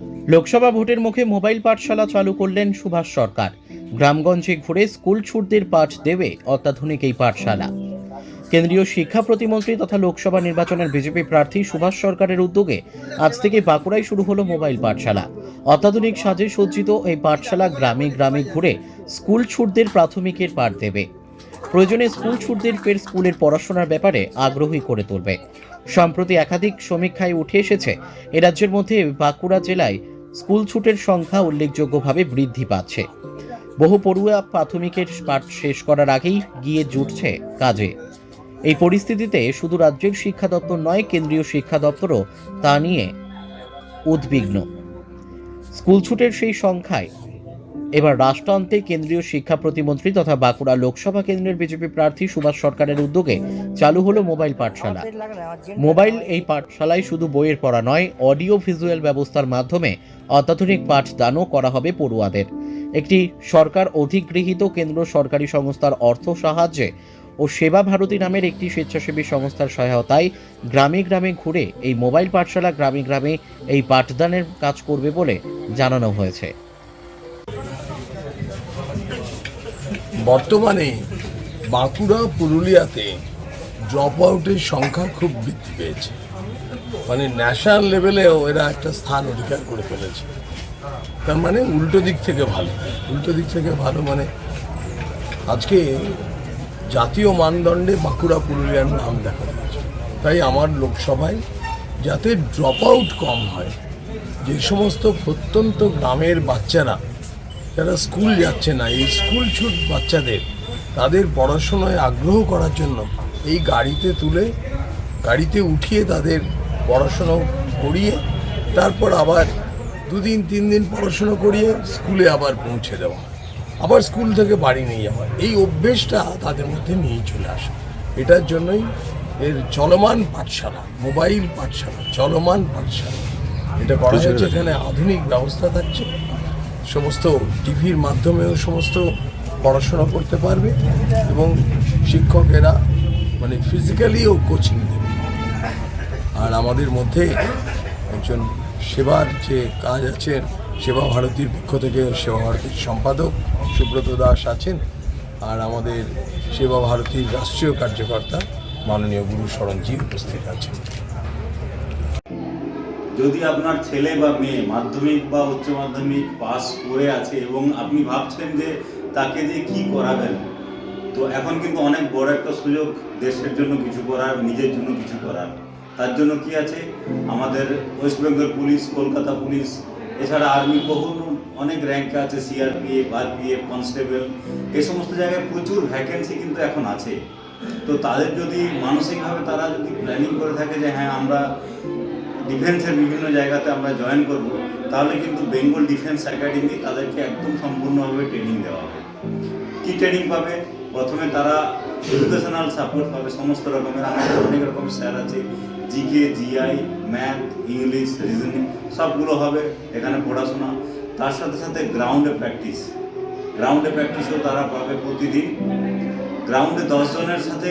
লোকসভা ভোটের মুখে মোবাইল পাঠশালা চালু করলেন সুভাষ সরকার। গ্রামগঞ্জে ঘুরে স্কুল ছুটদের পাঠ দেবে অত্যাধুনিক এই পাঠশালা। কেন্দ্রীয় শিক্ষা প্রতিমন্ত্রী তথা লোকসভা নির্বাচনের বিজেপি প্রার্থী সুভাষ সরকারের উদ্যোগে আজ থেকে বাঁকুড়ায় শুরু হলো মোবাইল পাঠশালা। অত্যাধুনিক সাজে সজ্জিত এই পাঠশালা গ্রামে গ্রামে ঘুরে স্কুল ছুটদের প্রাথমিকের পাঠ দেবে। প্রয়োজনে স্কুল ছুটদের ফের স্কুলের পড়াশোনার ব্যাপারে আগ্রহী করে তুলবে। সম্প্রতি একাধিক সমীক্ষায় উঠে এসেছে, এ রাজ্যের মধ্যে বাঁকুড়া জেলায় স্কুল ছুটের সংখ্যা উল্লেখযোগ্যভাবে বৃদ্ধি পাচ্ছে। বহু পড়ুয়া প্রাথমিকের পাঠ শেষ করার আগেই গিয়ে জুটছে কাজে। এই পরিস্থিতিতে শুধু রাজ্যের শিক্ষা দপ্তর নয়, কেন্দ্রীয় শিক্ষা দপ্তরও তা নিয়ে উদ্বিগ্ন। স্কুল ছুটের সেই সংখ্যায় এবার রাষ্ট্রান্তে কেন্দ্রীয় শিক্ষা প্রতিমন্ত্রী তথা বাঁকুড়া লোকসভা কেন্দ্রের বিজেপি প্রার্থী সুভাষ সরকারের উদ্যোগে চালু হলো মোবাইল পাঠশালা। মোবাইল এই পাঠশালায় শুধু বইয়ের পড়া নয় অডিও ভিজুয়াল ব্যবস্থার মাধ্যমে অত্যাধুনিক পাঠদানও করা হবে পড়ুয়াদের। একটি সরকার অধিগৃহীত কেন্দ্র সরকারি সংস্থার অর্থ সাহায্যে ও সেবা ভারতী নামের একটি স্বেচ্ছাসেবী সংস্থার সহায়তায় গ্রামে গ্রামে ঘুরে এই মোবাইল পাঠশালা গ্রামে গ্রামে এই পাঠদানের কাজ করবে বলে জানানো হয়েছে। বর্তমানে বাঁকুড়া, পুরুলিয়াতে ড্রপ আউটের সংখ্যা খুব বৃদ্ধি পেয়েছে। মানে ন্যাশনাল লেভেলেও এরা একটা স্থান অধিকার করে ফেলেছে। তার মানে উল্টো দিক থেকে ভালো। উল্টো দিক থেকে ভালো মানে আজকে জাতীয় মানদণ্ডে বাঁকুড়া, পুরুলিয়ার নাম দেখা যাচ্ছে। তাই আমার লোকসভায় যাতে ড্রপ আউট কম হয়, যে সমস্ত প্রত্যন্ত গ্রামের বাচ্চারা যারা স্কুল যাচ্ছে না এই স্কুল ছুট বাচ্চাদের তাদের পড়াশোনায় আগ্রহ করার জন্য এই গাড়িতে তুলে গাড়িতে উঠিয়ে তাদের পড়াশোনা করিয়ে তারপর আবার দুদিন তিন দিন পড়াশোনা করিয়ে স্কুলে আবার পৌঁছে দেওয়া। আবার স্কুল থেকে বাড়ি নিয়ে যাওয়া। এই অভ্যেসটা তাদের মধ্যে নিয়ে চলে আসে। এটার জন্যই এর চলমান পাঠশালা মোবাইল পাঠশালা চলমান পাঠশালা। এটা করা হচ্ছে এখানে আধুনিক ব্যবস্থা থাকছে। সমস্ত টিভির মাধ্যমেও সমস্ত পড়াশোনা করতে পারবে এবং শিক্ষকেরা মানে ফিজিক্যালিও কোচিং দেবে। আর আমাদের মধ্যে একজন সেবার যে কাজ আছে সেবা ভারতীর পক্ষ থেকে সেবা ভারতীর সম্পাদক সুব্রত দাস আছেন আর আমাদের সেবা ভারতীর রাষ্ট্রীয় কার্যকর্তা মাননীয় গুরু শরণজি উপস্থিত আছেন। যদি আপনার ছেলে বা মেয়ে মাধ্যমিক বা উচ্চ মাধ্যমিক পাস করে আছে এবং আপনি ভাবছেন যে তাকে দিয়ে কি করাবেন, তো এখন কিন্তু অনেক বড় একটা সুযোগ দেশের জন্য কিছু করার, নিজের জন্য কিছু করার। তার জন্য কি আছে? আমাদের West Bengal police Kolkata police এছাড়া আর্মি বহু অনেক র্যাঙ্ক আছে সিআরপিএফ আরপিএফ কনস্টেবল এই সমস্ত জায়গায় প্রচুর ভ্যাকেন্সি কিন্তু এখন আছে। তো তাদের যদি মানসিকভাবে তারা যদি প্ল্যানিং করে থাকে যে হ্যাঁ আমরা ডিফেন্সের বিভিন্ন জায়গাতে আমরা জয়েন করব, তাহলে কিন্তু বেঙ্গল ডিফেন্স একাডেমি তাদেরকে একদম সম্পূর্ণভাবে ট্রেনিং দেওয়া হবে। কী ট্রেনিং পাবে? প্রথমে তারা এডুকেশনাল সাপোর্ট পাবে, সমস্ত রকমের, আমাদের অনেক রকম স্যার আছে G K G I math English reasoning সবগুলো হবে এখানে পড়াশোনা। তার সাথে সাথে গ্রাউন্ডে প্র্যাকটিস গ্রাউন্ডে প্র্যাকটিসও তারা পাবে প্রতিদিন। গ্রাউন্ডে দশজনের সাথে